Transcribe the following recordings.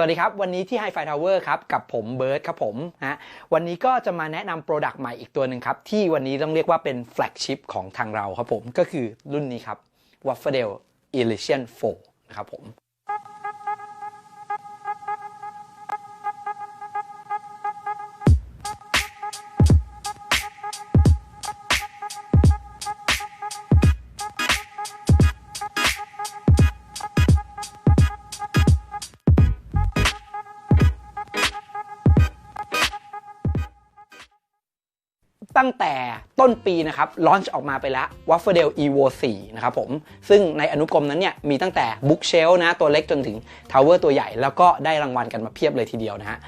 สวัสดีครับ วันนี้ที่ Hi-Fi Tower ครับกับผมเบิร์ดครับผมฮะวันนี้ก็จะมาแนะนำโปรดักต์ใหม่อีกตัวหนึ่งครับ ที่วันนี้ต้องเรียกว่าเป็นแฟลกชิพของทางเราครับผม ก็คือรุ่นนี้ครับ w a f f l e Elysian 4นะครับผม ตั้งแต่ต้นปีนะครับลอนช์ออกมาไปแล้ว w a f f l e Evo 4 นะครับผม ซึ่งในอนุกรมนั้นเนี่ยมีตั้งแต่ Bookshelf นะ ตัวเล็กจนถึง Tower ตัวใหญ่ แล้วก็ได้รางวัลกันมาเพียบเลยทีเดียวนะฮะ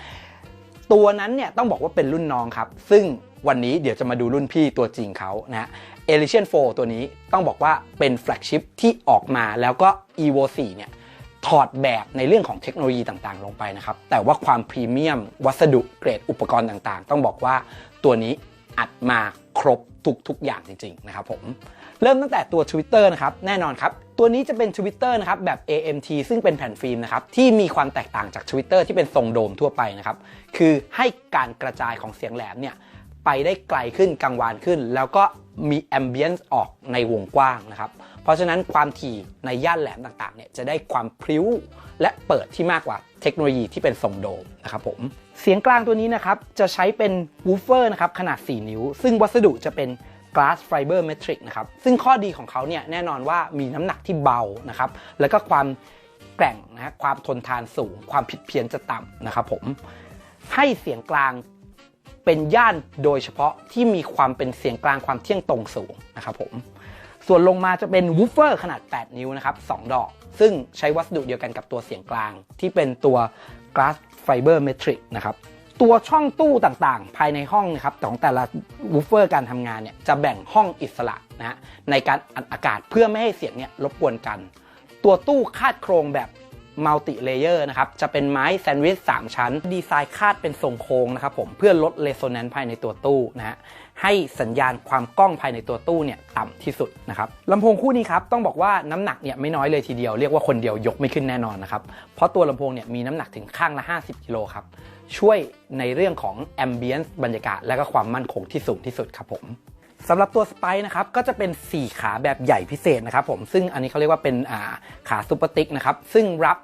ตัวนั้นเนี่ยต้องบอกว่าเป็นรุ่นน้องครับ ซึ่งวันนี้เดี๋ยวจะมาดูรุ่นพี่ตัวจริงเขานะฮะ Elysian 4ตัวนี้ต้องบอกว่าเป็นแฟลกชิพที่ออกมาแล้วก็ Evo 4 เนี่ยถอดแบบในเรื่องของเทคโนโลยีต่างๆ ลงไปนะครับ แต่ว่าความพรีเมียม วัสดุเกรดอุปกรณ์ต่างๆ ต้องบอกว่าตัวนี้ อัดมาครบทุกๆอย่างจริง ๆ นะครับผม เริ่มตั้งแต่ตัว Twitter นะครับ แน่นอนครับ ตัวนี้จะเป็น Twitter นะครับ แบบ AMT ซึ่งเป็นแผ่นฟิล์มนะครับ ที่มีความแตกต่างจาก Twitter ที่เป็นทรงโดมทั่วไปนะครับ คือให้การกระจายของเสียงแหลมเนี่ย ไปได้ไกลขึ้นกังวานขึ้น แล้วก็มีแอมเบียนซ์ออกในวงกว้างนะครับ ราะฉะนั้นความถี่ในย่านแหลมต่างๆเนี่ยจะได้ความพริ้วและเปิดที่มากกว่าเทคโนโลยีที่เป็นทรงโดมนะครับผมเสียงกลางตัวนี้นะครับจะใช้เป็นวูฟเฟอร์นะครับขนาด 4 นิ้ว ซึ่งวัสดุจะเป็น glass fiber metric นะครับซึ่งข้อดีของเขาเนี่ยแน่นอนว่ามีน้ำหนักที่เบานะครับแล้วก็ความแกร่งนะฮะความทนทานสูง ความผิดเพี้ยนจะต่ำนะครับผมให้เสียงกลางเป็นย่านโดยเฉพาะที่มีความเป็นเสียงกลางความเที่ยงตรงสูงนะครับผม ส่วนลงมาจะเป็นวูฟเฟอร์ขนาด 8 นิ้วนะครับ 2 ดอก ซึ่งใช้วัสดุเดียวกันกับตัวเสียงกลาง ที่เป็นตัว glass fiber metric นะครับตัวช่องตู้ต่างๆ ภายในห้องนะครับของแต่ละวูฟเฟอร์การทำงานเนี่ยจะแบ่งห้องอิสระนะฮะในการอัดอากาศเพื่อไม่ให้เสียงเนี่ยรบกวนกัน ตัวตู้คาดโครงแบบมัลติเลเยอร์นะครับจะเป็นไม้แซนด์วิช 3 ชั้น ดีไซน์คาดเป็นทรงโค้งนะครับผมเพื่อลดเรโซแนนซ์ภายในตัวตู้นะฮะ ให้สัญญาณความกล้องภายในตัวตู้เนี่ยต่ำที่สุดนะครับลำโพงคู่นี้ครับต้องบอกว่าน้ำหนักเนี่ยไม่น้อยเลยทีเดียวเรียกว่าคนเดียวยกไม่ขึ้นแน่นอนนะครับเพราะตัวลำโพงเนี่ยมีน้ำหนักถึงข้างละ 50กิโลครับช่วยในเรื่องของแอมเบียนซ์บรรยากาศและก็ความมั่นคงที่สูงที่สุดครับผมสำหรับตัวสไปนะครับก็จะเป็น 4 ขาแบบใหญ่พิเศษนะครับผมซึ่งอันนี้เขาเรียกว่าเป็นขาซูเปอร์ติกนะครับซึ่งรับ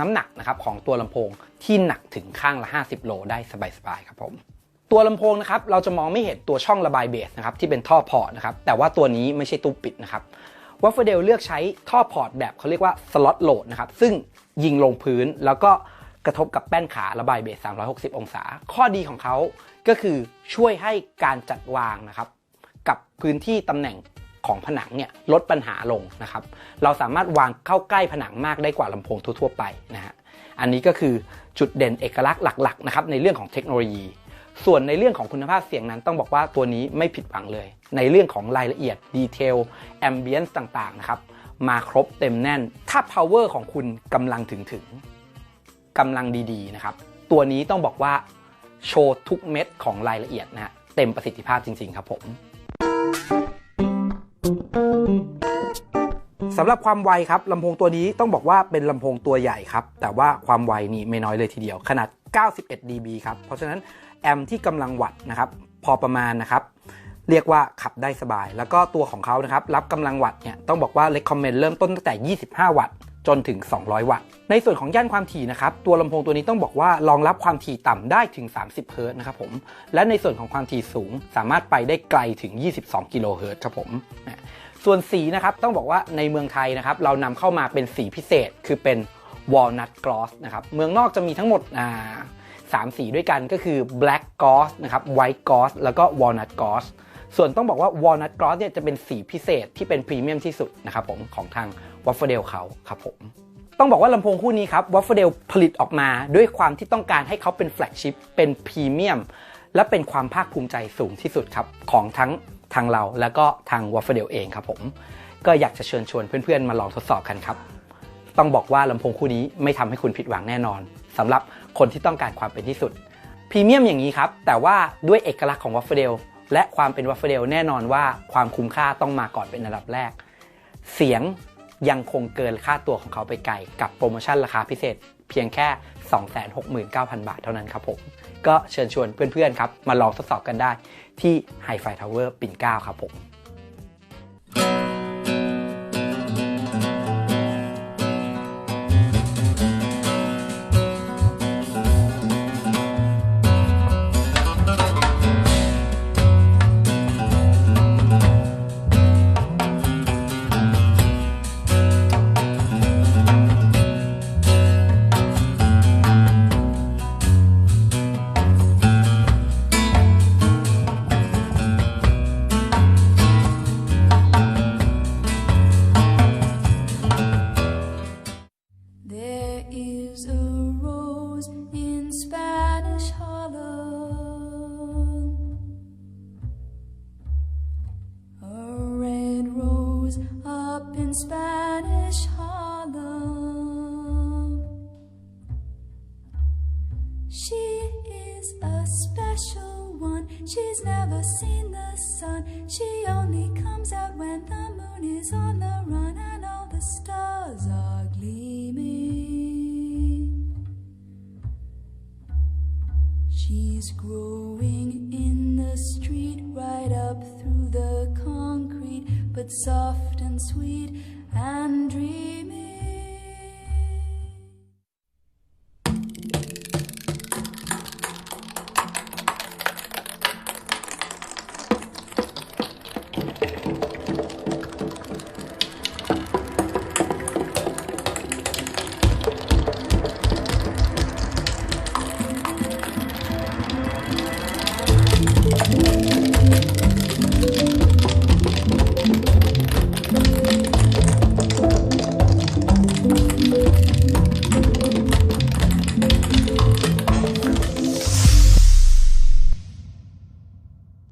น้ำหนักนะครับของตัวลำโพงที่หนักถึงข้างละ 50 โลได้สบายๆครับผม ตัวลำโพงนะครับเราจะมองไม่เห็นตัวช่องระบายเบสนะครับที่เป็นท่อพอร์ตนะครับแต่ว่าตัวนี้ไม่ใช่ตู้ปิดนะครับวัฟเฟเดลเลือกใช้ท่อพอร์ตแบบเขาเรียกว่าสล็อตโหลดนะครับซึ่งยิงลงพื้นแล้วก็กระทบกับแป้นขาระบายเบส 360 องศา ข้อดีของเขาก็คือช่วยให้การจัดวางนะครับกับพื้นที่ตำแหน่งของผนังเนี่ยลดปัญหาลงนะครับ เราสามารถวางเข้าใกล้ผนังมากได้กว่าลำโพงทั่วๆไปนะฮะ อันนี้ก็คือจุดเด่นเอกลักษณ์หลักๆนะครับในเรื่องของเทคโนโลยี ส่วนในเรื่องของคุณภาพเสียงนั้นต้องบอกว่าตัวนี้ไม่ผิดหวังเลย ในเรื่องของรายละเอียดดีเทลแอมเบียนซ์ต่างๆนะครับมาครบเต็มแน่น ถ้า power ของคุณกำลังถึงถึงกำลังดีๆนะครับ ตัวนี้ต้องบอกว่าโชว์ทุกเม็ดของรายละเอียดนะฮะเต็มประสิทธิภาพจริง ๆ ครับผม สำหรับความไวครับลำโพงตัวนี้ต้องบอกว่าเป็นลำโพงตัวใหญ่ครับ แต่ว่าความไวนี่ไม่น้อยเลยทีเดียว ขนาด 91 dB ครับ เพราะฉะนั้นแอมที่กำลังวัตต์นะครับ พอประมาณนะครับ เรียกว่าขับได้สบาย แล้วก็ตัวของเขานะครับ รับกำลังวัตต์เนี่ยต้องบอกว่า recommend เริ่มต้นตั้งแต่ 25 วัตต์จนถึง 200 วัตต์ ในส่วนของย่านความถี่นะครับ ตัวลำโพงตัวนี้ต้องบอกว่ารองรับความถี่ต่ำได้ถึง 30 เฮิร์ตนะครับผม และในส่วนของความถี่สูงสามารถไปได้ไกลถึง 22 กิโลเฮิร์ตครับผม ส่วนสีนะครับต้องบอกว่าในเมืองไทยนะครับเรานำเข้ามาเป็นสีพิเศษ คือเป็น walnut gloss นะครับเมืองนอกจะมีทั้งหมดอ่าสามสีด้วยกันก็คือ black gloss นะครับ white gloss แล้วก็ walnut gloss ส่วนต้องบอกว่า walnut gloss เนี่ยจะเป็นสีพิเศษที่เป็นพรีเมียมที่สุดนะครับผมของทาง w a f f l e เขาครับผม ต้องบอกว่าลำโพงคู่นี้ครับ w a f f l e ผลิตออกมาด้วยความที่ต้องการให้เขาเป็นแฟลกชิพเป็นพรีเมียมและเป็นความภาคภูมิใจสูงที่สุดครับของทั้ง ทางเราแล้วก็ทาง w a f f l e เองครับผมก็อยากจะเชิญชวนเพื่อนๆ มาลองทดสอบกันครับ ต้องบอกว่าลำโพงคู่นี้ไม่ทำให้คุณผิดหวังแน่นอนสำหรับคนที่ต้องการความเป็นที่สุดพรีเมียมอย่างนี้ครับ แต่ว่าด้วยเอกลักษณ์ของวัฟเฟลและความเป็นวัฟเฟลแน่นอนว่าความคุ้มค่าต้องมาก่อนเป็นอันดับแรก เสียงยังคงเกินค่าตัวของเขาไปไกลกับโปรโมชั่นราคาพิเศษ เพียงแค่ 269,000 บาทเท่านั้นครับผม ก็เชิญชวนเพื่อนๆครับ มาลองทดสอบกันได้ที่ Hi-Fi Tower ปิ่นเกล้าครับผม She is a special one. She's never seen the sun. She only comes out when the moon is on the run and all the stars are gleaming. She's growing in the street right up through the concrete, but soft and sweet and dreamy.